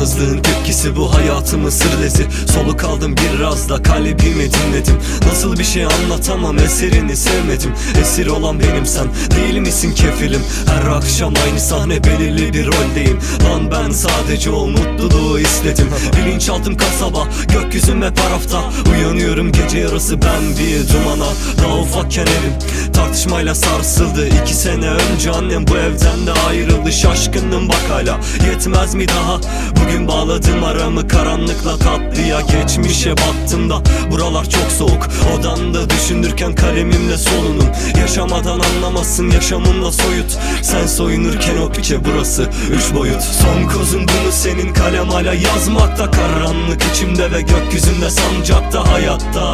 Yalnızlığın tepkisi bu hayatımın sırlesi Soluk aldım biraz da kalbimi dinledim. Nasıl bir şey anlatamam eserini sevmedim. Esir olan benim sen değil misin kefilim? Her akşam aynı sahne belirli bir roldeyim. Lan ben sadece o mutluluğu istedim. Bilinçaltım kasaba gökyüzüm hep tarafta Uyanıyorum gece yarısı ben bir dumana. Daha ufakken evim tartışmayla sarsıldı. İki sene önce annem bu evden de ayrıldı. Şaşkınım bak hala yetmez mi daha? Bugün bağladım aramı karanlıkla tatlıya. Geçmişe baktım da buralar çok soğuk. Odamda düşünürken kalemimle solunum. Yaşamadan anlamasın yaşamımla soyut. Sen soyunurken o piçe burası üç boyut. Son kozun bunu senin kalem hala yazmakta. Karanlık içimde ve gökyüzünde sancakta hayatta.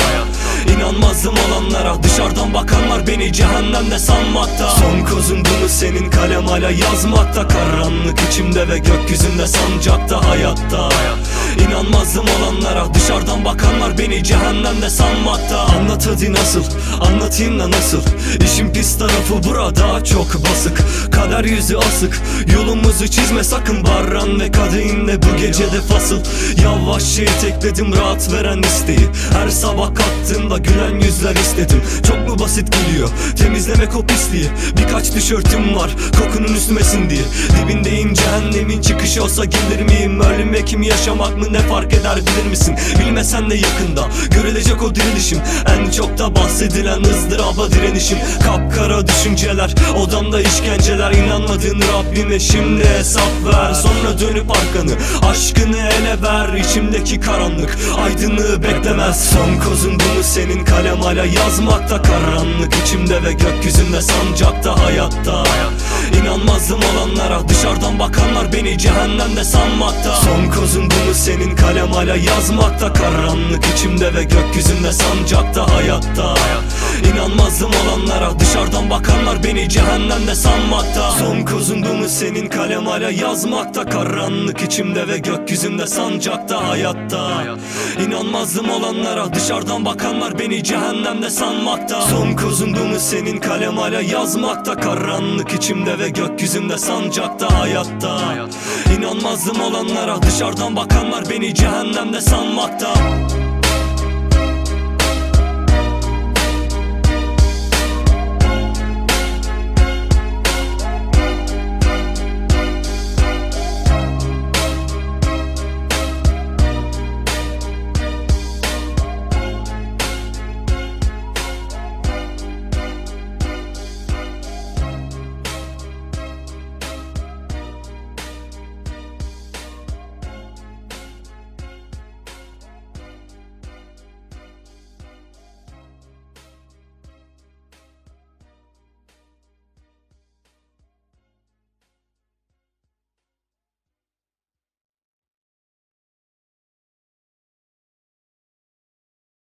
İnanmazdım olanlara Dışarıdan bakanlar beni cehennemde sanmakta. Son kozun bunu senin kalem hala yazmakta. Karanlık içimde ve gökyüzünde sancakta hayatta. İnanmazdım olanlara Dışarıdan bakanlar beni cehennemde sanmakta. Anlat hadi nasıl Anlatayım da nasıl? İşin pis tarafı burada çok basık. Kader yüzü asık Yolumuzu çizme sakın Barran ve kadeinle bu gecede fasıl. Yavaşça itekledim rahat veren isteği. Her sabah kalktığımda gülen yüzler istedim. Çok mu basit geliyor? Temizlemek o pisliği. Birkaç tişörtüm var kokunun üstümesin diye Dibindeyim cehennemin çıkışı olsa gelir miyim? Ölmek mi yaşamak mı? Ne fark eder bilir misin Bilmesen de yakında. Görülecek o dirilişim En çok da bahsedilen ızdıraba direnişim. Kapkara düşünceler odamda işkenceler. İnanmadığın Rabbime şimdi hesap ver. Sonra dönüp arkanı aşkını ele ver. İçimdeki karanlık aydınlığı beklemez Son kozun bunu senin kalem hala yazmakta Karanlık. İçimde ve gökyüzünde sancakta hayatta. İnanmazdım olanlara Dışarıdan bakanlar beni cehennemde sanmakta. Son kozun bunu senin kalem hala yazmakta Karanlık içimde ve gökyüzünde sancakta hayatta. İnanmazdım olanlara Dışarıdan bakanlar beni cehennemde sanmakta. Son kozun bunu senin? Kalem hala yazmakta. Karanlık içimde ve gökyüzünde sancakta hayatta. İnanmazdım olanlara Dışarıdan bakanlar beni cehennemde sanmakta. Son kozun bunu senin? Kalem hala yazmakta. Karanlık içimde ve gökyüzünde sancakta hayatta. İnanmazdım olanlara Dışarıdan bakanlar beni cehennemde sanmakta up.